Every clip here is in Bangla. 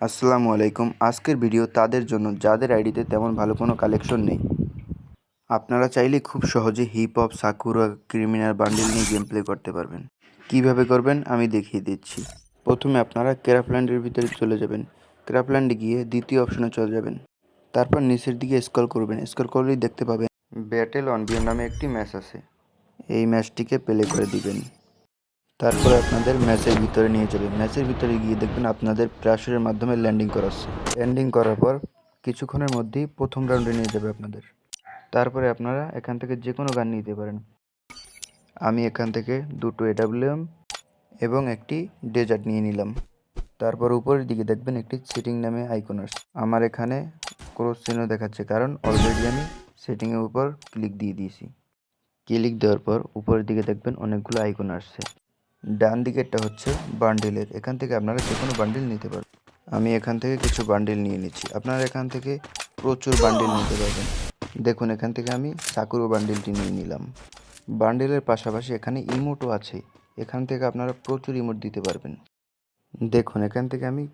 আসসালামু আলাইকুম। আজকের ভিডিও তাদের জন্য, যাদের আইডিতে তেমন ভালো কোনো কালেকশন নেই। আপনারা চাইলে খুব সহজে hip hop Sakura criminal bundle নিয়ে গেম প্লে করতে পারবেন। কীভাবে করবেন আমি দেখিয়ে দিচ্ছি। প্রথমে আপনারা ক্রাফল্যান্ডের ভিতরে চলে যাবেন। ক্রাফল্যান্ডে গিয়ে দ্বিতীয় অপশনে চলে যাবেন। তারপর নিচের দিকে স্কল করবেন। স্কল করলেই দেখতে পাবেন ব্যাটেল অন বিএম নামে একটি ম্যাচ আছে। এই ম্যাচটিকে প্লে করে দিবেন। তারপরে আপনাদের ম্যাচের ভিতরে নিয়ে যাবে ম্যাচের ভিতরে গিয়ে দেখবেন আপনাদের প্রাশরের মাধ্যমে ল্যান্ডিং করাচ্ছে ল্যান্ডিং করার পর কিছুক্ষণের মধ্যেই প্রথম রাউন্ডে নিয়ে যাবে আপনাদের। তারপরে আপনারা এখান থেকে যে কোনো গান নিতে পারেন। আমি এখান থেকে দুটো এডাব্লিউএম এবং একটি ডেজার্ট নিয়ে নিলাম। তারপর উপরের দিকে দেখবেন একটি সেটিং নামে আইকন আসছে। আমার এখানে ক্রস চিহ্ন দেখাচ্ছে কারণ অলরেডি আমি সেটিংয়ের উপর ক্লিক দিয়ে দিয়েছি। ক্লিক দেওয়ার পর উপরের দিকে দেখবেন অনেকগুলো আইকন আসছে। ডান দিকেরটা হচ্ছে বান্ডিলের এখান থেকে আপনারা যে কোনো বান্ডিল নিতে পারবেন। আমি এখান থেকে কিছু বান্ডিল নিয়ে নিচ্ছি। আপনারা এখান থেকে প্রচুর বান্ডিল নিতে পারবেন। দেখুন, এখান থেকে আমি সাকুরো বান্ডিলটি নিয়ে নিলাম। বান্ডিলের পাশাপাশি এখানে ইমোটও আছে। এখান থেকে আপনারা প্রচুর ইমোট দিতে পারবেন। দেখুন, এখান থেকে আমি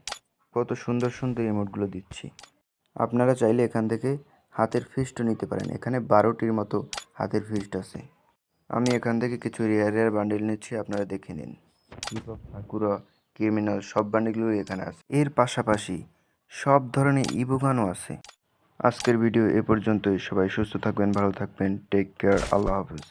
কত সুন্দর সুন্দর ইমোটগুলো দিচ্ছি। আপনারা চাইলে এখান থেকে হাতের ফিস্টও নিতে পারেন। এখানে বারোটির মতো হাতের ফিস্ট আছে। আমি এখান থেকে কিছু রেয়ার রেয়ার বান্ডিল নিচ্ছি আপনারা দেখে নিন। সাকুরা ক্রিমিনাল সব বান্ডিলগুলোই এখানে আছে। এর পাশাপাশি সব ধরনের ইবুগানও আছে। আজকের ভিডিও এ পর্যন্তই। সবাই সুস্থ থাকবেন ভালো থাকবেন। টেক কেয়ার আল্লাহ হাফিজ।